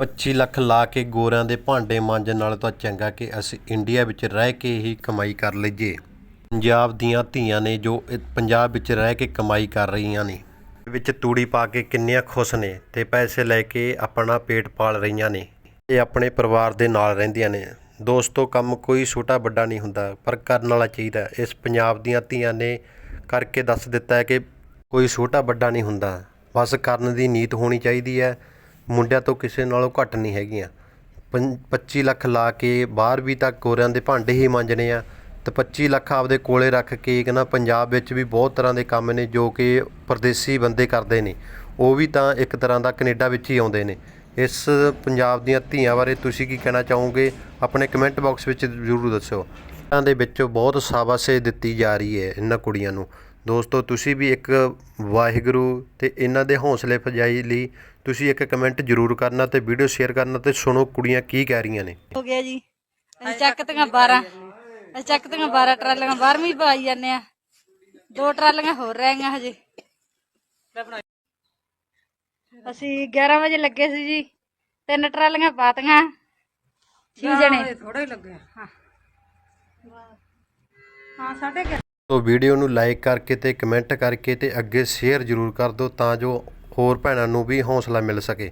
25 ਲੱਖ ਲਾ ਕੇ ਗੋਰਿਆਂ ਦੇ ਭਾਂਡੇ ਮਾਂਜਣ ਨਾਲ ਤਾਂ ਚੰਗਾ ਕਿ ਅਸੀਂ ਇੰਡੀਆ ਵਿੱਚ ਰਹਿ ਕੇ ਹੀ ਕਮਾਈ ਕਰ ਲਈਏ। ਪੰਜਾਬ ਦੀਆਂ ਧੀਆਂ ਨੇ ਜੋ ਪੰਜਾਬ ਵਿੱਚ ਰਹਿ ਕੇ ਕਮਾਈ ਕਰ ਰਹੀਆਂ ਨੇ। ਵਿੱਚ ਤੂੜੀ ਪਾ ਕੇ ਕਿੰਨੀਆਂ ਖੁਸ਼ ਨੇ ਤੇ ਪੈਸੇ ਲੈ ਕੇ ਆਪਣਾ ਪੇਟ ਪਾਲ ਰਹੀਆਂ ਨੇ। ਇਹ ਆਪਣੇ ਪਰਿਵਾਰ ਦੇ ਨਾਲ ਰਹਿੰਦੀਆਂ ਨੇ। ਦੋਸਤੋ, ਕੰਮ ਕੋਈ ਛੋਟਾ ਵੱਡਾ ਨਹੀਂ ਹੁੰਦਾ, ਪਰ ਕਰਨ ਵਾਲਾ ਚਾਹੀਦਾ। ਇਸ ਪੰਜਾਬ ਦੀਆਂ ਧੀਆਂ ਨੇ ਕਰਕੇ ਦੱਸ ਦਿੱਤਾ ਹੈ ਕਿ ਕੋਈ ਛੋਟਾ ਵੱਡਾ ਨਹੀਂ ਹੁੰਦਾ। ਬਸ ਕਰਨ ਦੀ ਨੀਤ ਹੋਣੀ ਚਾਹੀਦੀ ਹੈ। ਮੁੰਡਿਆਂ ਤੋਂ ਕਿਸੇ ਨਾਲੋਂ ਘੱਟ ਨਹੀਂ ਹੈਗੀਆਂ। ਪੰ- 25 ਲੱਖ ਲਾ ਕੇ ਬਾਹਰ ਵੀ ਤਾਂ ਕੋਰਿਆਂ ਦੇ ਭਾਂਡੇ ਹੀ ਮਾਂਜਣੇ ਆ। ਤੇ 25 ਲੱਖ ਆਪਦੇ ਕੋਲੇ ਰੱਖ ਕੇ ਕਹਿੰਦਾ ਪੰਜਾਬ ਵਿੱਚ ਵੀ ਬਹੁਤ ਤਰ੍ਹਾਂ ਦੇ ਕੰਮ ਨੇ ਜੋ ਕਿ ਪਰਦੇਸੀ ਬੰਦੇ ਕਰਦੇ ਨੇ। ਉਹ ਵੀ ਤਾਂ ਇੱਕ ਤਰ੍ਹਾਂ ਦਾ ਕੈਨੇਡਾ ਵਿੱਚ ਹੀ ਆਉਂਦੇ ਨੇ। ਇਸ ਪੰਜਾਬ ਦੀਆਂ ਧੀਆਂ ਬਾਰੇ ਤੁਸੀਂ ਕੀ ਕਹਿਣਾ ਚਾਹੋਗੇ? ਆਪਣੇ ਕਮੈਂਟ ਬਾਕਸ ਵਿੱਚ ਜ਼ਰੂਰ ਦੱਸਿਓ। ਇਹਨਾਂ ਦੇ ਵਿੱਚੋਂ ਬਹੁਤ ਸ਼ਾਬਾਸ਼ੇ ਦਿੱਤੀ ਜਾ ਰਹੀ ਹੈ ਇਹਨਾਂ ਕੁੜੀਆਂ ਨੂੰ। ਦੋਸਤੋ ਤੁਸੀਂ ਵੀ ਇੱਕ ਵਾਹਿਗੁਰੂ ਤੇ ਇਹਨਾਂ ਦੇ ਹੌਸਲੇ ਫਜਾਈ ਲਈ ਤੁਸੀਂ ਇੱਕ ਕਮੈਂਟ ਜ਼ਰੂਰ ਕਰਨਾ ਤੇ ਵੀਡੀਓ ਸ਼ੇਅਰ ਕਰਨਾ ਤੇ ਸੁਣੋ ਕੁੜੀਆਂ ਕੀ ਕਹਿ ਰਹੀਆਂ ਨੇ। ਹੋ ਗਿਆ ਜੀ। ਅਸੀਂ ਚੱਕ ਤੀਆਂ 12 ਅਸੀਂ ਚੱਕ ਤੀਆਂ 12 ਟਰਾਲੀਆਂ। 12ਵੀਂ ਪਾਈ ਜਾਂਦੇ ਆ। ਦੋ ਟਰਾਲੀਆਂ ਹੋਰ ਰਹਿ ਗਈਆਂ ਹਜੇ। ਅਸੀਂ 11 ਵਜੇ ਲੱਗੇ ਸੀ ਜੀ। ਤਿੰਨ ਟਰਾਲੀਆਂ ਪਾਤੀਆਂ। ਛੇ ਜਣੇ। ਥੋੜਾ ਹੀ ਲੱਗਿਆ ਹਾਂ। ਹਾਂ, ਸਾਡੇ ਤੋ ਵੀਡੀਓ ਨੂੰ ਲਾਈਕ ਕਰਕੇ ਤੇ ਕਮੈਂਟ ਕਰਕੇ ਤੇ ਅੱਗੇ ਸ਼ੇਅਰ ਜ਼ਰੂਰ ਕਰ ਦਿਓ ਤਾਂ ਜੋ ਹੋਰ ਭੈਣਾਂ ਨੂੰ ਵੀ ਹੌਸਲਾ ਮਿਲ ਸਕੇ।